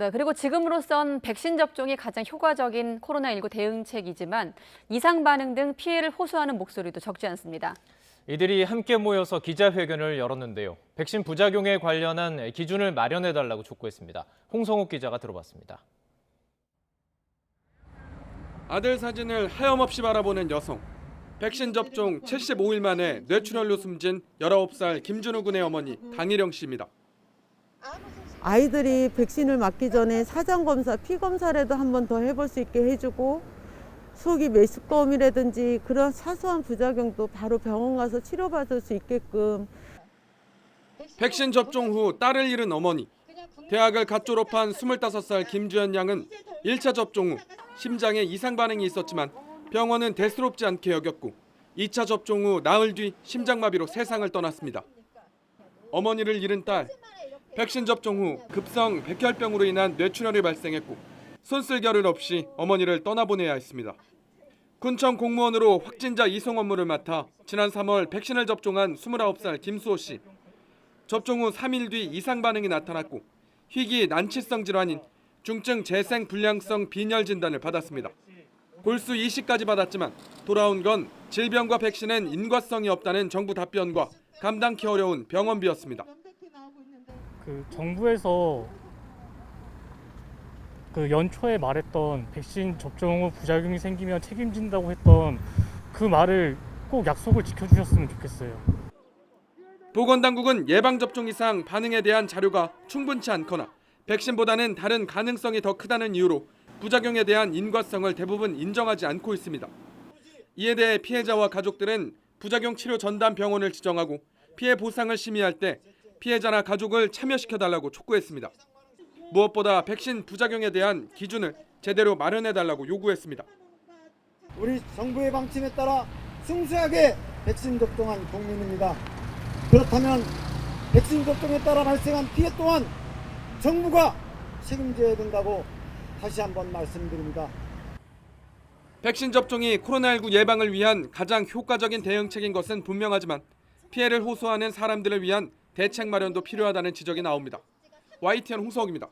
네, 그리고 지금으로선 백신 접종이 가장 효과적인 코로나19 대응책이지만 이상 반응 등 피해를 호소하는 목소리도 적지 않습니다. 이들이 함께 모여서 기자회견을 열었는데요. 백신 부작용에 관련한 기준을 마련해달라고 촉구했습니다. 홍성욱 기자가 들어봤습니다. 아들 사진을 하염없이 바라보는 여성. 백신 접종 75일 만에 뇌출혈로 숨진 19살 김준우 군의 어머니 강희령 씨입니다. 아이들이 백신을 맞기 전에 사전 검사, 피 검사라도 한 번 더 해볼 수 있게 해주고 속이 메스꺼움이라든지 그런 사소한 부작용도 바로 병원 가서 치료받을 수 있게끔 백신 접종 후 딸을 잃은 어머니. 대학을 갓 졸업한 25살 김주연 양은 1차 접종 후 심장에 이상 반응이 있었지만 병원은 대수롭지 않게 여겼고 2차 접종 후 나흘 뒤 심장마비로 세상을 떠났습니다. 어머니를 잃은 딸. 백신 접종 후 급성 백혈병으로 인한 뇌출혈이 발생했고 손쓸 겨를 없이 어머니를 떠나보내야 했습니다. 군청 공무원으로 확진자 이송 업무를 맡아 지난 3월 백신을 접종한 29살 김수호 씨. 접종 후 3일 뒤 이상 반응이 나타났고 희귀 난치성 질환인 중증 재생 불량성 빈혈 진단을 받았습니다. 골수 이식까지 받았지만 돌아온 건 질병과 백신엔 인과성이 없다는 정부 답변과 감당키 어려운 병원비였습니다. 그 정부에서 그 연초에 말했던 백신 접종 후 부작용이 생기면 책임진다고 했던 그 말을 꼭 약속을 지켜주셨으면 좋겠어요. 보건당국은 예방접종 이상 반응에 대한 자료가 충분치 않거나 백신보다는 다른 가능성이 더 크다는 이유로 부작용에 대한 인과성을 대부분 인정하지 않고 있습니다. 이에 대해 피해자와 가족들은 부작용 치료 전담 병원을 지정하고 피해 보상을 심의할 때 피해자나 가족을 참여시켜 달라고 촉구했습니다. 무엇보다 백신 부작용에 대한 기준을 제대로 마련해 달라고 요구했습니다. 우리 정부의 방침에 따라 순수하게 백신 접종한 국민입니다. 그렇다면 백신 접종에 따라 발생한 피해 또한 정부가 책임져야 된다고 다시 한번 말씀드립니다. 백신 접종이 코로나19 예방을 위한 가장 효과적인 대응책인 것은 분명하지만 피해를 호소하는 사람들을 위한 대책 마련도 필요하다는 지적이 나옵니다. YTN 홍석입니다.